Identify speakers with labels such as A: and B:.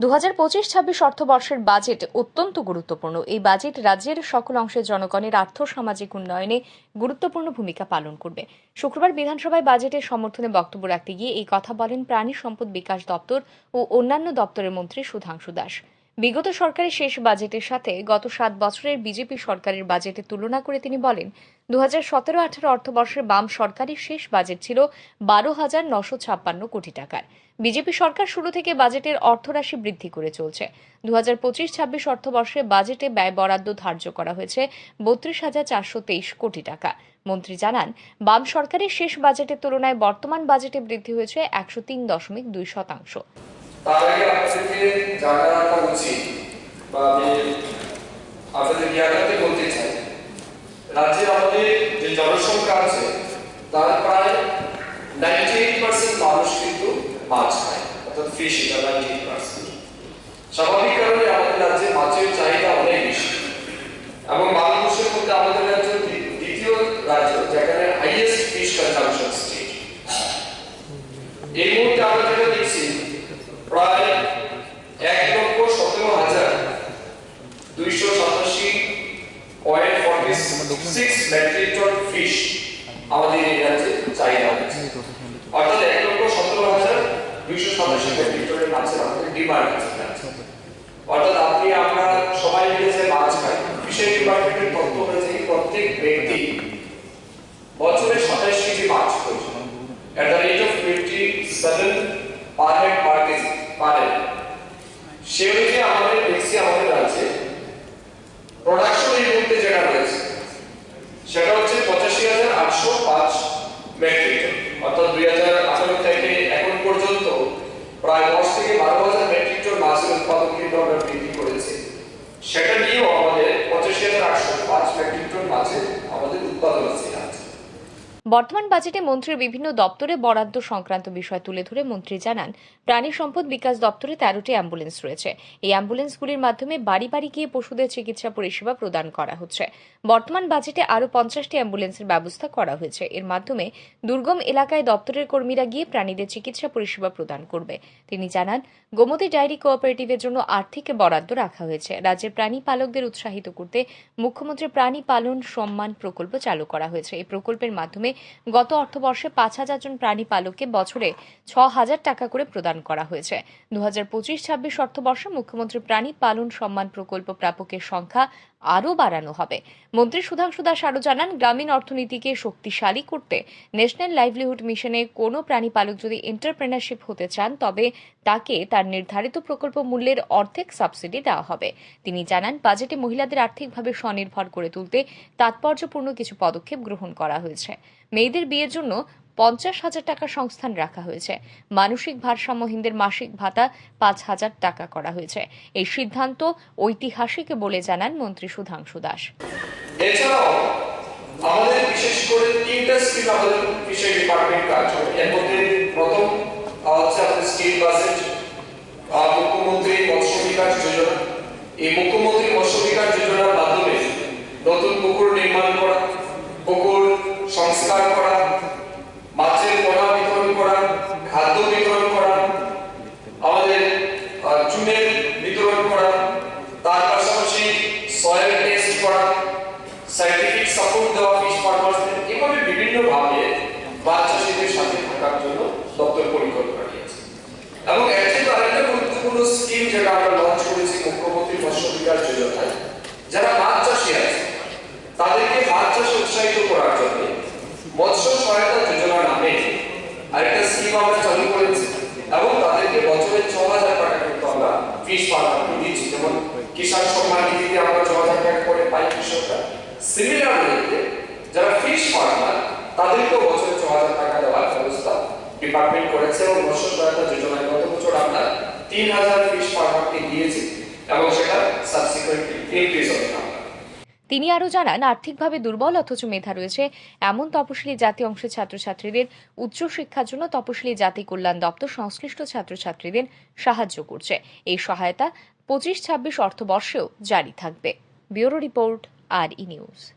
A: দু হাজার পঁচিশ ছাব্বিশ অর্থবর্ষের বাজেট অত্যন্ত গুরুত্বপূর্ণ। এই বাজেট রাজ্যের সকল অংশের জনগণের আর্থ সামাজিক উন্নয়নে গুরুত্বপূর্ণ ভূমিকা পালন করবে। শুক্রবার বিধানসভায় বাজেটের সমর্থনে বক্তব্য রাখতে গিয়ে এই কথা বলেন প্রাণী সম্পদ বিকাশ দপ্তর ও অন্যান্য দপ্তরের মন্ত্রী সুধাংশু দাস। বিগত সরকারের শেষ বাজেটের সাথে গত সাত বছরের বিজেপি সরকারের বাজেটের তুলনা করে তিনি বলেন দু হাজার সতেরো আঠারো অর্থবর্ষের বাম সরকারের শেষ বাজেট ছিল বারো হাজার নশো ছাপ্পান্ন কোটি টাকার। বিজেপি সরকার শুরু থেকে বাজেটের অর্থরাশি বৃদ্ধি করে চলছে। দু হাজার পঁচিশ ছাব্বিশ অর্থবর্ষে বাজেটে ব্যয় বরাদ্দ ধার্য করা হয়েছে বত্রিশ হাজার চারশো তেইশ কোটি টাকা। মন্ত্রী জানান, বাম সরকারের শেষ বাজেটের তুলনায় বর্তমান বাজেটে বৃদ্ধি হয়েছে একশো তিন দশমিক দুই শতাংশ।
B: তার আগে আপনাদেরকে জানা রাখা উচিত বা আমি আপনাদের জ্ঞানাতে বলতে চাই। রাজ্যে আমাদের যে জনসংখ্যা আছে, তার প্রায় নাইনটি এইট পার্সেন্ট মানুষ কিন্তু মাছ খায়, অর্থাৎ ফিশ এটা নাইনটি এইট পার্সেন্ট স্বাভাবিক কারণে আমাদের রাজ্যে মাছের চাহিদা অনেক বেশি এবং বাংলাদেশের মধ্যে আমাদের রাজ্য দ্বি- দ্বিতীয় রাজ্য যেখানে হাইয়েস্ট ফিশ কনজাম্পশন স্টেট এই মুহূর্তে আমরা যেটা দেখছি প্রায় এক লক্ষ সতেরো হাজার দুইশো সাতাশি point forty six metric ton fish আমাদের এই রাজ্যে চাহিদা অর্থাৎ এক লক্ষ সতেরো হাজার দুইশো সাতাশি টনের মাছের আমাদের ডিমান্ড আছে। অর্থাৎ আপনি আমরা সবাই মিলে যে মাছ খাই ফিশারি ডিপার্টমেন্টের তথ্য অনুযায়ী প্রত্যেক ব্যক্তি বছরে সাতাশ কেজি মাছ খায়। At the rate of 27 per head per kg, per head সে অনুযায়ী আমাদের দেখছি আমাদের রাজ্যে প্রোডাকশন এই মুহূর্তে যেটা রয়েছে সেটা হচ্ছে পঁচাশি হাজার আটশো পাঁচ মেট্রিক টন অর্থাৎ দুই হাজার আঠারো থেকে এখন পর্যন্ত প্রায় দশ থেকে বারো হাজার মেট্রিক টন মাছের উৎপাদন কিন্তু আমরা বৃদ্ধি করেছি। সেটা নিয়েও আমাদের পঁচাশি হাজার আটশো পাঁচ মেট্রিক টন মাছের আমাদের উৎপাদন
A: বর্তমান বাজেটে মন্ত্রীর বিভিন্ন দপ্তরে বরাদ্দ সংক্রান্ত বিষয় তুলে ধরে মন্ত্রী জানান, প্রাণী সম্পদ বিকাশ দপ্তরে তেরোটি অ্যাম্বুলেন্স রয়েছে। এই অ্যাম্বুলেন্সগুলির মাধ্যমে বাড়ি বাড়ি গিয়ে পশুদের চিকিৎসা পরিষেবা প্রদান করা হচ্ছে। বর্তমান বাজেটে আরও পঞ্চাশটি অ্যাম্বুলেন্সের ব্যবস্থা করা হয়েছে। এর মাধ্যমে দুর্গম এলাকায় দপ্তরের কর্মীরা গিয়ে প্রাণীদের চিকিৎসা পরিষেবা প্রদান করবে। তিনি জানান, গোমতী ডায়েরি কোঅপারেটিভের জন্য আর্থিক বরাদ্দ রাখা হয়েছে। রাজ্যের প্রাণী পালকদের উৎসাহিত করতে মুখ্যমন্ত্রী প্রাণী পালন সম্মান প্রকল্প চালু করা হয়েছে। এই প্রকল্পের মাধ্যমে গত অর্থবর্ষে পাঁচ হাজার জন প্রাণী পালককে বছরে ছ হাজার টাকা করে প্রদান করা হয়েছে। দু হাজার পঁচিশ ছাব্বিশ অর্থবর্ষে মুখ্যমন্ত্রী প্রাণী পালন সম্মান প্রকল্প প্রাপকের সংখ্যা আরও বাড়ানো হবে। মন্ত্রী সুধাংশু দাস আরও জানান, গ্রামীণ অর্থনীতিকে শক্তিশালী করতে ন্যাশনাল লাইভলিহুড মিশনে কোনো প্রাণী পালক যদি এন্টারপ্রেনারশিপ হতে চান, তবে তাকে তার নির্ধারিত প্রকল্প মূল্যের অর্ধেক সাবসিডি দেওয়া হবে। তিনি জানান, বাজেটে মহিলাদের আর্থিকভাবে স্বনির্ভর করে তুলতে তাৎপর্যপূর্ণ কিছু পদক্ষেপ গ্রহণ করা হয়েছে। মেয়েদের বিয়ের জন্য পঞ্চাশ হাজার টাকা সংস্থান রাখা হয়েছে। মানসিক ভারসাম্যহীনদের মাসিক ভাতা পাঁচ হাজার টাকা করা হয়েছে। এই সিদ্ধান্ত ঐতিহাসিক বলে জানান মন্ত্রী সুধাংশু দাস।
B: আমাদের বিশেষ করে তিনটা স্কিম আমাদের ডিপার্টমেন্ট কাজ করে। এর মধ্যে প্রথম হচ্ছে বাজেট মুখ্যমন্ত্রী মৎস্য বিকাশ যোজনা। এই মুখ্যমন্ত্রী মৎস্য বিকাশ যোজনার মাধ্যমে নতুন পুকুর নির্মাণ করা পুকুর সংস্কার করা মাছের পোনা বিতরণ করা খাদ্য বিতরণ করা আমাদের আহ, চুনের বিতরণ করা তার পাশাপাশি সয়েল টেস্ট করা সাইন্টিফিক সাপোর্ট দেওয়া ফিশ ফার্মার্সদের এভাবে বিভিন্ন ভাবে মাছ চাষিদের সাথে থাকার জন্য দপ্তর পরিকল্পনা নিয়েছে। এবং এর থেকে আরেকটা গুরুত্বপূর্ণ স্কিম যেটা আমরা লঞ্চ করেছি মুখ্যমন্ত্রী মৎস্য বিকাশ যোজনায়, যারা মাছ চাষি আছে, তাদেরকে মাছ চাষে উৎসাহিত করার জন্য মৎস্য সহায়তা যোজনা নামে আরেকটা স্কিম আমরা চালু করেছি এবং তাদেরকে বছরে ছ হাজার টাকা কিন্তু আমরা ফিশ ফার্মারকে দিচ্ছি যেমন কিষাণ সম্মান নিধিতে আমরা ছ হাজার টাকা করে পাই কৃষকরা সিমিলারলি যারা ফিশ ফার্মার বছরে টাকা দেওয়ার ব্যবস্থা ডিপার্টমেন্ট করেছে এবং সহায়তা যোজনায় গত বছর আমরা তিন হাজার ফিশ ফার্মারকে দিয়েছি এবং সেটা সাবসিকুয়েন্টলি ইনক্রিজ হবে।
A: তিনি আরও জানান, আর্থিকভাবে দুর্বল অথচ মেধা রয়েছে। এমন তপশিলি জাতি অংশের ছাত্রছাত্রীদের উচ্চশিক্ষার জন্য তপশিলি জাতি কল্যাণ দপ্তর সংশ্লিষ্ট ছাত্রছাত্রীদের সাহায্য করছে। এই সহায়তা পঁচিশ ছাব্বিশ অর্থবর্ষেও জারি থাকবে। Bureau report are News.